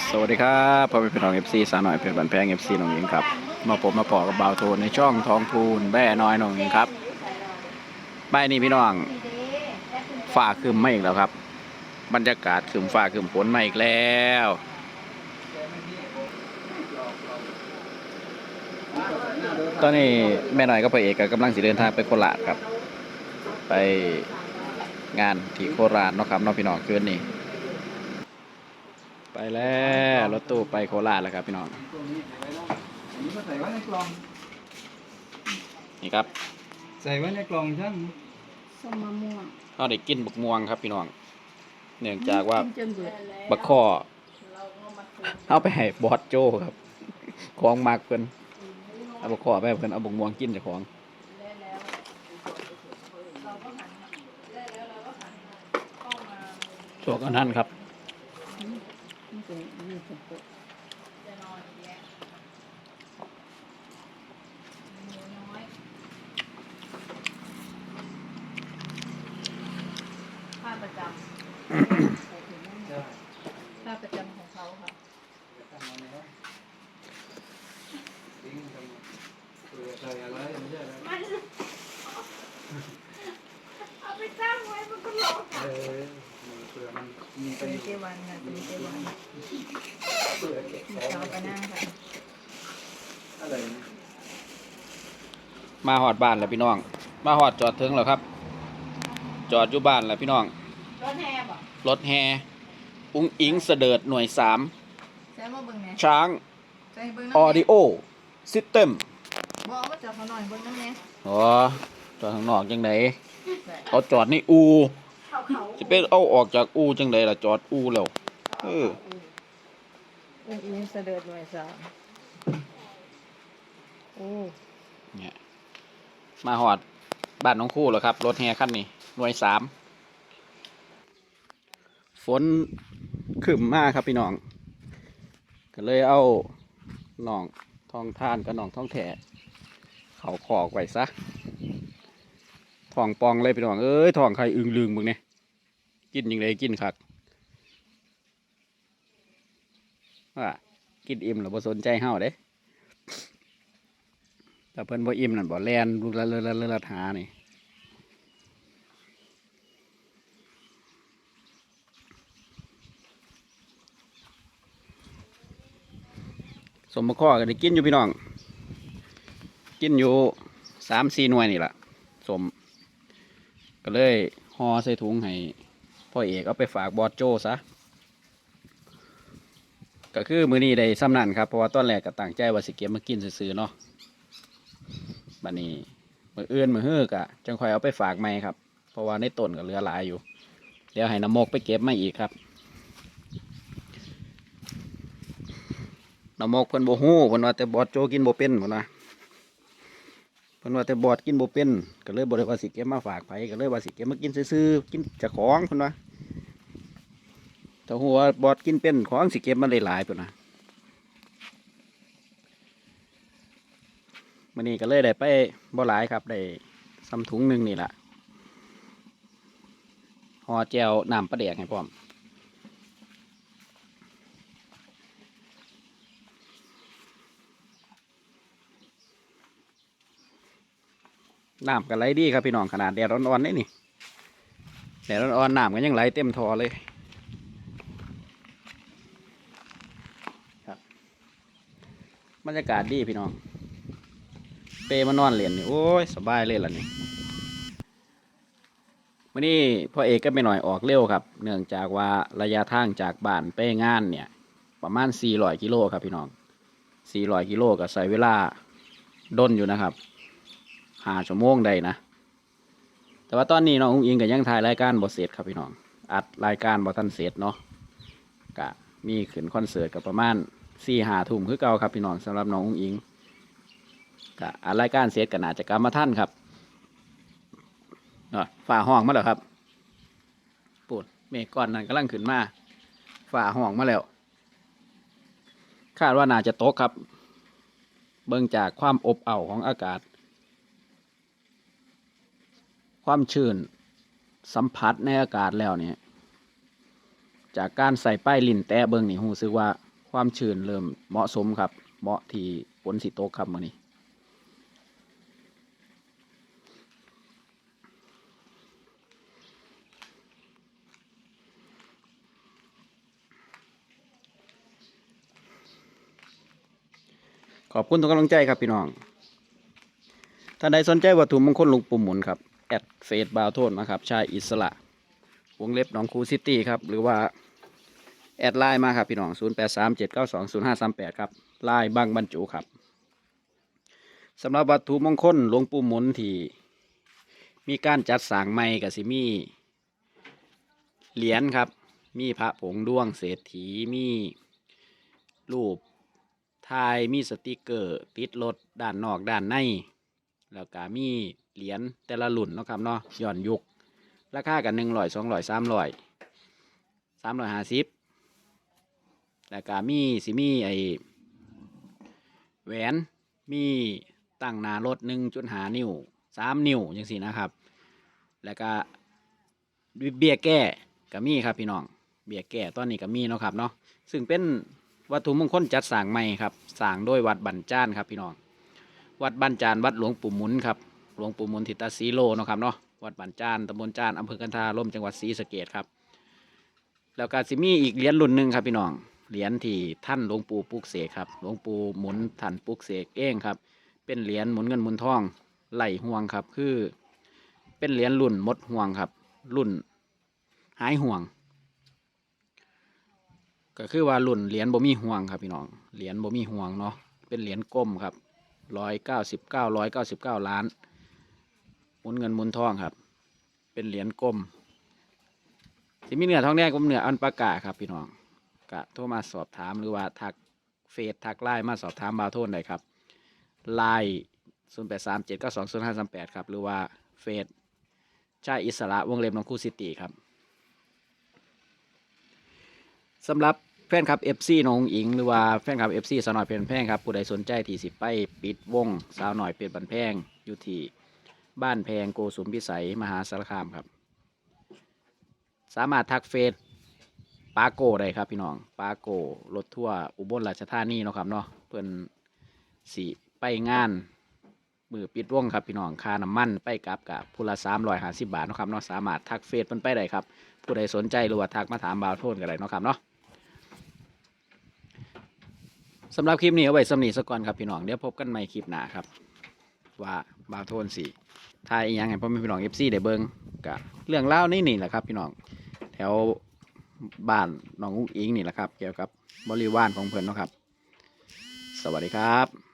สวัสดีครับพ่อแม่พี่น้องเอฟซีสาวหน่อยเพชรบันแพงเอฟซีน้องหญิงครับ มาผมมาปอกับบ่าวโทนในช่องทองพูนแบ่น้อยน้องหญิงครับบ่ายนี้พี่น้องฝ่าคืมมาอีกแล้วครับ บรรยากาศคืมฝ่าคืมฝนมาอีกแล้วตอนนี้แม่น้อยกับพ่อเอกกำลังสิเดินทางไปโคราชครับ ไปงานที่โคราชเนาะครับน้องพี่น้องคืนนี้ ไปแล้วรถตู้ไปโคราชแล้วครับพี่น้องตัวนี้ใส่ไว้เนาะอันนี้มาใส่ไว้ในกล่อง นี่ครับ ใส่ไว้ในกล่องช่างส้มมะม่วงเราได้กินบักม่วงครับพี่น้อง เนื่องจากว่ากินจนเบื่อบักข้อเอาไปให้บอสโจครับ ของมากเพิ่นเอาบักข้อไปให้เพิ่นเอาบักม่วงกินเจากของช่วงนั้นครับมัน เป็นมีสปุกค่าประจำค่าประจำของเขาค่ะตั้งเอาไว้นะทิ้งทำไมเปลือกใส่อะไรไม่ะไร เอาไปตั้งไว้มันก็ร้อง เออมันเปลือกมันมีไป เป็นเจวันค่ะเป็นเจวันเปลือกเก็บมีของเช้าปนั่งค่ะอะไรมาหอดบ้านแล้วพี่น้อง มาหอดจอดถึงแล้วครับ จอดอยู่บ้านแล้วพี่น้อง รถแห่บ่รถแฮอุ้งอิงเสดิร์ดหน่วยสามใช้มาเบิ่งแหน่ช้างใช้เบิ่งออดิโอซิสเต็มบอกมาจับเขาหน่อยเบิ่งน้ำแหน่อ๋อจอดข้างนอกจังไดใส่เอาจอดในอู สิไปเอาออกจากอูจังไดล่ะจอดอูแล้วเอออุ้งอิงเสด็จหน่วยสามโอ้เนี่ยมาหอดบ้านน้องคู่แล้วครับ รถแฮคันนี้หน่วยสามฝนขึ้นมากครับพี่น้อง ก็เลยเอาหนองทองท่านกับหนองทองแถเขาขอกไว้ซะทองปองเลยพี่น้องเอ้ยทองใครอึงลึงมึงเนี่ย กินยังไงกินคักว่ากินอิ่มหรือบ่สนใจเฮาเด้แต่เพิ่นบ่อิ่มนั่นบ่แลนลูกละเลอะละเลอะละหานี่สมมะข้อก็ได้กินอยู่พี่น้อง กินอยู่สามสี่หน่วยนี่ละสม ก็เลยห่อใส่ถุงให้ พ่อเอกเอาไปฝากบอสโจซะก็คือมือนี้ได้ซ้ำนั่นครับเพราะว่าตอนแรกก็ตั้งใจว่าสิเก็บมากินซื่อๆเนาะบัดนี้มือเอื่นมือฮื้อกะจังคอยเอาไปฝากใหม่ครับ เพราะว่าในต้นก็เหลือหลายอยู่เดี๋ยวให้น้ำมกไปเก็บมาอีกครับน้ำมกเพิ่นบ่ฮู้เพิ่นว่าแต่บอดโจกินโบเป็นพุ่นว่า เพิ่นว่าแต่บอดกินบ่เป็นก็เลยบ่ได้ว่าสิเก็บมาฝากไผก็เลยว่าสิเก็บมากินซื่อๆกินจากของเพิ่นว่าถ้าฮู้ว่าบอดกินเป็นของสิเก็บมาได้หลายพุ่นนะมันนี้ก็เลยได้ไปบ่หลายครับได้ซ้ำถุงหนึ่งนี่แหละห่อแจวน้ำปลาแดกให้พร้อม น้ำก็ไหลดีครับพี่น้องขนาดแดดร้อนๆนี่นี่แดดร้อนๆน้ำก็ยังไหลเต็มทอเลยครับบรรยากาศดีพี่น้อง เปมานอนเล่นนี่โอ้ยสบายเลยล่ะนี่วันนี้พ่อเอกก็ไม่หน่อยออกเร็วครับ เนื่องจากว่าระยะทางจากบ้านไปงานเนี่ย ประมาณ400กิโลครับพี่น้อง400กิโลก็ใส่เวลาด้นอยู่นะครับ หาชั่วโมงได้นะ แต่ว่าตอนนี้น้องอุ้งอิงก็ยังถ่ายรายการบทเสร็จครับพี่น้อง อัดรายการบททันเสร็จเนาะก็มีขึ้นคอนเสิร์ตกับประมาณสี่หาทุ่มคือเก่าครับพี่น้องสำหรับน้องอุ้งอิงก็อันรายการเสร็จก็น่าจะกลับมาท่านครับเนาฝ่าห้องมาแล้วครับปูดเมฆก้อนนั้นกำลังขึ้นมาฝ่าห้องมาแล้ว คาดว่าน่าจะตกครับ เบิ่งจากความอบอ้าวของอากาศ ความชื้น สัมผัสในอากาศแล้วเนี่ยจากการใส่ป้ายลิ้นแตะเบิ่งนี่รู้สึกว่าความชื้นเริ่มเหมาะสมครับ เหมาะที่ฝนสิโตครับมื้อนี้ขอบคุณทุกกำลังใจครับพี่น้อง ท่านใดสนใจวัตถุมงคลหลุงปุ่มหมุนครับ แอดเฟซบาวโทนนะครับชายอิสระ วงเล็บหน้องคูซิตี้ครับ หรือว่า แอดไลน์มาครับ พี่น้อง 0 8 3 7 9 2 0 5 3 8 ครับไลน์บางบรรจุครับสำหรับวัตถุมงคลหลวงปู่หมุนที่มีการจัดสางใหม่กับสิมีเหรียญครับ มีพระผงด้วงเศรษฐีมีรูปทายมีสติกเกอร์ ติดรถด้านนอกด้านใน แล้วก็มีเหรียญแต่ละรุ่นเนาะครับเนาะย้อนยุคราคากันหนึ่งร้อยสองร้อยสามร้อยสามร้อยห้าสิบแล้วก็มีสิมีไอแหวนมีตั้งหนารถหนึ่งจุดหานิ้วสามนิ้วจังสี่นะครับ แล้วก็เบียแก้ก็มีครับพี่น้องเบียแก้ตอนนี้ก็มีเนาะครับเนาะซึ่งเป็นวัตถุมงคลจัดสร้างใหม่ครับสร้างโดยวัดบันจานครับพี่น้อง วัดบันจานวัดหลวงปู่หมุนครับหลวงปู่หมุนทิตาสีโลนะครับเนาะวัดบันจานตำบลจานอำเภอกันทาร่มจังหวัดศรีสะเกดครับ แล้วก็สิมีอีกเหรียญรุ่นหนึ่งครับพี่น้องเหรียญที่ท่านหลวงปู่ปลูกเสกครับหลวงปู่หมุนท่านปลูกเสกเองครับ เป็นเหรียญหมุนเงินหมุนทองไหลห่วงครับคือ เป็นเหรียญรุ่นหมดห่วงครับ รุ่นหายห่วง ก็คือว่ารุ่นเหรียญบ่มีห่วงครับพี่น้องเหรียญบ่มีห่วงเนาะเป็นเหรียญกลมครับ ร้อยเก้าสิบเก้าร้อยเก้าสิบเก้าล้านหมุนเงินหมุนทองครับ เป็นเหรียญกลมสิมีเนื้อทองแดงกับเนื้ออันปากาครับพี่น้องก็โทรมาสอบถามหรือว่าทักเฟซทักไลน์มาสอบถามบาโทนได้ครับไลน์ศูนย์แปดสามเจ็ดเก้าสองศูนย์ห้าสามแปดครับ หรือว่าเฟซชายอิสระวงเล็บน้องคู่ซิตีครับสำหรับ ฟนคลับ FC น้องอิง หรือว่าแฟนคลับ FC สาวหน่อยเป็นแพงครับผู้ใดสนใจที่สิไปปิดวงสาวหน่อยเป็นบันแพงอยู่ที่บ้านแพงโกสุมพิสัยมหาสารคามครับ สามารถทักเฟซปาโกได้ครับพี่น้องปาโกรถทั่วอุบลราชธานีเนาะครับเนาะเพื่อนสีไปงาน มือปิดวงครับพี่น้องค่าน้ำมันไปกลับกับผู้ละสามร้อยห้าสิบบาทเนาะครับเนาะสามารถทักเฟซมันไปได้ครับผู้ใดสนใจหรือว่าทักมาถามบาวโทนกันได้เนาะครับเนาะ สำหรับคลิปนี้เอาไว้สำนีสักก่อนครับพี่น้องเดี๋ยวพบกันใหม่คลิปหน้าครับ ว่าบาวโทนสีทายอีกอย่างให้พ่อแม่พี่น้องเอฟซีได้เบิ้งกับเรื่องเล่านี่นี่แหละครับ พี่น้องแถวบ้านน้องอุ้งอิงนี่แหละครับ เกี่ยวกับบริวารของเพื่อนเนาะครับ สวัสดีครับ